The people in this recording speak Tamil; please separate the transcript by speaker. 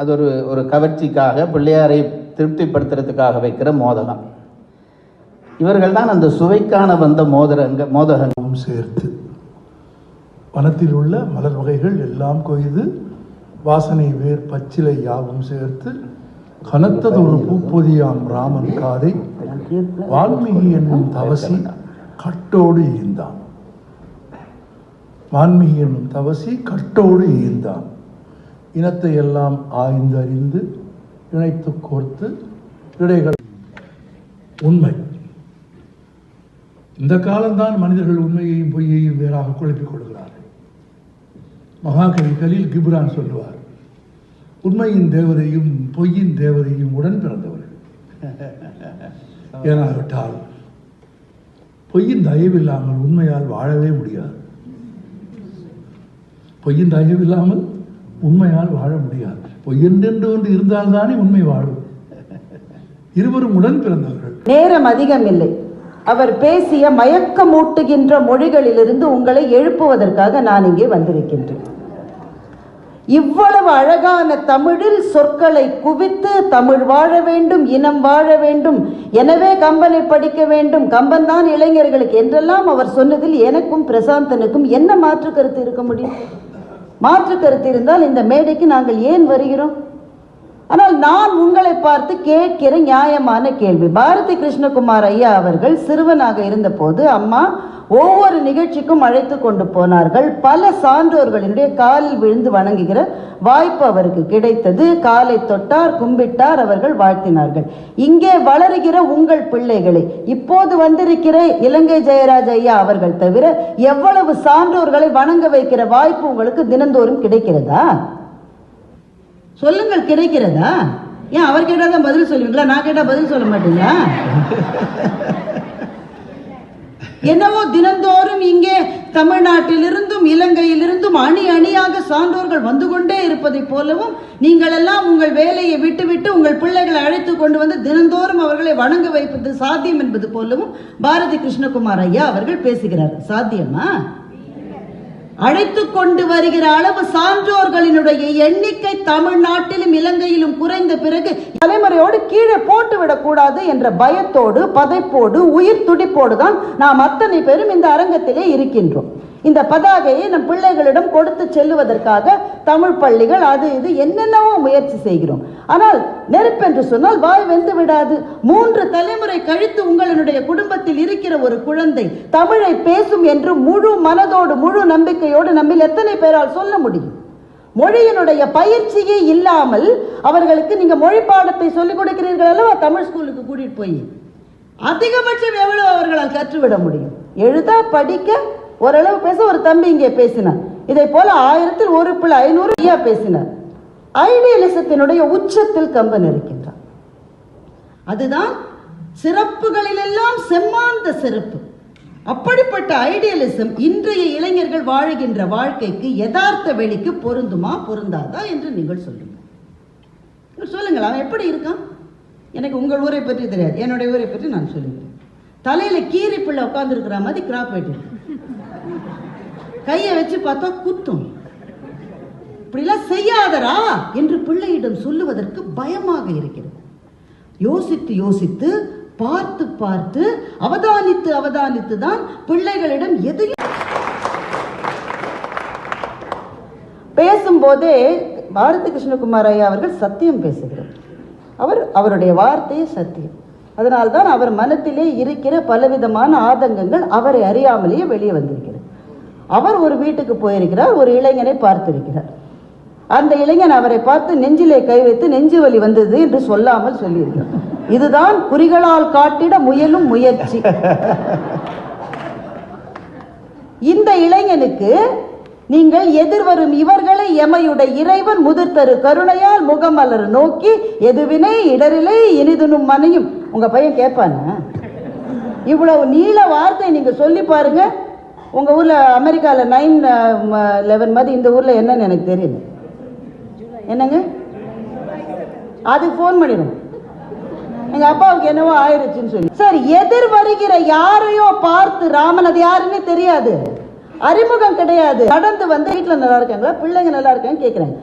Speaker 1: அது ஒரு ஒரு கவர்ச்சிக்காக பிள்ளையாரை திருப்திப்படுத்துறதுக்காக வைக்கிற மோதகம். இவர்கள் தான் அந்த சுவைக்கான வந்த மோதிரங்க
Speaker 2: மோதகமும் சேர்த்து. வனத்தில் உள்ள மலர் வகைகள் எல்லாம் கொய்து வாசனை வேர் பச்சிலை யாவும் சேர்த்து கனத்ததொரு பூப்பொதியாம் ராமன் காதை வால்மீகி என்னும் தவசி கட்டோடு ஈந்தான். வான்மீகி என்னும் தவசி கட்டோடு ஈந்தான். இனத்தை எல்லாம் ஆய்ந்து அறிந்து இணைத்து கோர்த்து இடைகள். உண்மை. இந்த காலம்தான் மனிதர்கள் உண்மையையும் பொய்யையும் வேறாக குழப்பிக் கொள்கிறார்கள். மகாகவி கலில் கிப்ரான் சொல்லுவார் உண்மையின் தேவதையும் பொய்யின் தேவதையும் உடன் பிறந்தவர்கள். ஏனாவிட்டால் பொய்யின் தயவில்லாமல் உண்மையால் வாழவே முடியாது. பொய்யின் தயவில்லாமல் உண்மையால் வாழ முடியாது. பொய்யென்றென்று ஒன்று இருந்தால்தானே உண்மை வாழும். இருவரும் உடன் பிறந்தவர்கள்.
Speaker 3: நேரம் அதிகம் இல்லை அவர் பேசிய மயக்கமூட்டுகின்ற மொழிகளிலிருந்து உங்களை எழுப்புவதற்காக நான் இங்கே வந்திருக்கின்றேன். இவ்வளவு அழகான தமிழில் சொற்களை குவித்து தமிழ் வாழ வேண்டும் இனம் வாழ வேண்டும் எனவே கம்பனை படிக்க வேண்டும் கம்பன் தான் இளைஞர்களுக்கு என்றெல்லாம் அவர் சொன்னதில் எனக்கும் பிரசாந்தனுக்கும் என்ன மாற்று கருத்து இருக்க முடியும்? மாற்று கருத்து இருந்தால் இந்த மேடைக்கு நாங்கள் ஏன் வருகிறோம்? ஆனால் நான் உங்களை பார்த்து கேட்கிற நியாயமான கேள்வி. பாரதி கிருஷ்ணகுமார் ஐயா அவர்கள் சிறுவனாக இருந்தபோது அம்மா ஒவ்வொரு நிகழ்ச்சிக்கும் அழைத்து கொண்டு போனார்கள். பல சான்றோர்களினுடைய காலில் விழுந்து வணங்குகிற வாய்ப்பு அவருக்கு கிடைத்தது. காலை தொட்டார் கும்பிட்டார் அவர்கள் வாழ்த்தினார்கள். இங்கே வளருகிற உங்கள் பிள்ளைகளை இப்போது வந்திருக்கிற இலங்கை ஜெயராஜ் ஐயா அவர்கள் தவிர எவ்வளவு சான்றோர்களை வணங்க வைக்கிற வாய்ப்பு உங்களுக்கு தினந்தோறும் கிடைக்கிறதா? சொல்லுங்கள் கிடைக்கிறதா? ஏன் அவர் கேட்டால் தான் பதில் சொல்லுவீங்களா? நான் கேட்டால் பதில் சொல்ல மாட்டீங்களா? என்னவோ தினந்தோறும் இங்கே தமிழ்நாட்டிலிருந்தும் இலங்கையிலிருந்தும் அணி அணியாக சான்றோர்கள் வந்து கொண்டே இருப்பதைப் போலவும் நீங்கள் எல்லாம் உங்கள் வேலையை விட்டுவிட்டு உங்கள் பிள்ளைகளை அழைத்து கொண்டு வந்து தினந்தோறும் அவர்களை வணங்க வைப்பது சாத்தியம் என்பது போலவும் பாரதி கிருஷ்ணகுமார் ஐயா அவர்கள் பேசுகிறார்கள் சாத்தியமா? அழைத்து கொண்டு வருகிற அளவு சான்றோர்களினுடைய எண்ணிக்கை தமிழ்நாட்டிலும் இலங்கையிலும் குறைந்த பிறகு தலைமுறையோடு கீழே போட்டு விடக்கூடாது என்ற பயத்தோடு பதைப்போடு உயிர் துடிப்போடு தான் நாம் அத்தனை பேரும் இந்த அரங்கத்திலே இருக்கின்றோம். இந்த பதாகையை நம் பிள்ளைகளிடம் கொடுத்து செல்லுவதற்காக தமிழ் பள்ளிகள் அது இது என்னென்னவோ முயற்சி செய்கிறோம். ஆனால் நெருப்பென்று சொன்னால் வாய் வெந்து விடாது. மூன்று தலைமுறை கழித்து உங்களுடைய குடும்பத்தில் இருக்கிற ஒரு குழந்தை தமிழை பேசும் என்று முழு மனதோடு முழு நம்பிக்கையோடு நம்மில் எத்தனை பேரால் சொல்ல முடியும்? மொழியினுடைய பயிற்சியே இல்லாமல் அவர்களுக்கு நீங்க மொழி பாடத்தை சொல்லிக் கொடுக்கிறீர்கள் அல்லவா? தமிழ் ஸ்கூலுக்கு கூட்டிட்டு போய். அதிகபட்சம் எவ்வளவு அவர்களால் கற்றுவிட முடியும்? எழுத படிக்க ஓரளவு பேச ஒரு தம்பி இங்கே பேசினார். இதை போல ஆயிரத்தில் ஒரு பிள்ளை ஐநூறு ஐயா பேசினார். ஐடியலிசத்தினுடைய உச்சத்தில் கம்பன் இருக்கின்றார் அதுதான் சிறப்புகளிலெல்லாம் செம்மாந்த சிறப்பு. அப்படிப்பட்ட ஐடியலிசம் இன்றைய இளைஞர்கள் வாழுகின்ற வாழ்க்கைக்கு யதார்த்த வெளிக்கு பொருந்துமா பொருந்தாதா என்று நீங்கள் சொல்லுங்கள். சொல்லுங்கள் அவன் எப்படி இருக்கான்? எனக்கு உங்கள் ஊரை பற்றி தெரியாது. என்னுடைய ஊரை பற்றி நான் சொல்லுகிறேன். தலையில கீரி பிள்ளை உட்காந்துருக்கிற மாதிரி கிராப் வெட்டி கையை வச்சு பார்த்தா குத்தும். இப்படிலாம் செய்யாதரா என்று பிள்ளையிடம் சொல்லுவதற்கு பயமாக இருக்கிறது. யோசித்து யோசித்து பார்த்து பார்த்து அவதானித்து அவதானித்து தான் பிள்ளைகளிடம் எதையும் பேசும்போதே பாரதி கிருஷ்ணகுமார் ஐயா அவர்கள் சத்தியம் பேசுகிறார். அவர் அவருடைய வார்த்தையே சத்தியம். அதனால்தான் அவர் மனத்திலே இருக்கிற பலவிதமான ஆதங்கங்கள் அவரை அறியாமலேயே வெளியே வந்திருக்கிறது. அவர் ஒரு வீட்டுக்கு போயிருக்கிறார் ஒரு இளைஞனை பார்த்திருக்கிறார். அந்த இளைஞன் அவரை பார்த்து நெஞ்சிலே கை வைத்து நெஞ்சு வலி வந்தது என்று சொல்லாமல் சொல்லியிருக்கிறார். இதுதான் குறிகளால் காட்டிட முயலும் முயற்சி. இந்த இளைஞனுக்கு நீங்கள் எதிர்வரும் இவர்களை எமையுடைய இறைவன் முதிர்த்தரு கருணையால் முகமலர் நோக்கி எதுவினை இடரிலே இனிதுனும் மனையும். உங்க பையன் கேட்பான இவ்வளவு நீள வார்த்தை நீங்க சொல்லி பாருங்க. உங்க ஊர்ல அமெரிக்கால நைன் லெவன் மாதிரி இந்த ஊர்ல என்னன்னு எனக்கு தெரியல. என்னங்க? அதுக்கு ஃபோன் பண்ணிடும் எங்கள் அப்பாவுக்கு என்னவோ ஆயிடுச்சுன்னு சொல்லி. சார் எதிர் வருகிற யாரையோ பார்த்து ராமன் அது யாருன்னு தெரியாது. அறிமுகம் கிடையாது. நடந்து வந்து வீட்டில் நல்லா இருக்காங்களா? பிள்ளைங்க நல்லா இருக்கான்னு கேட்குறாங்க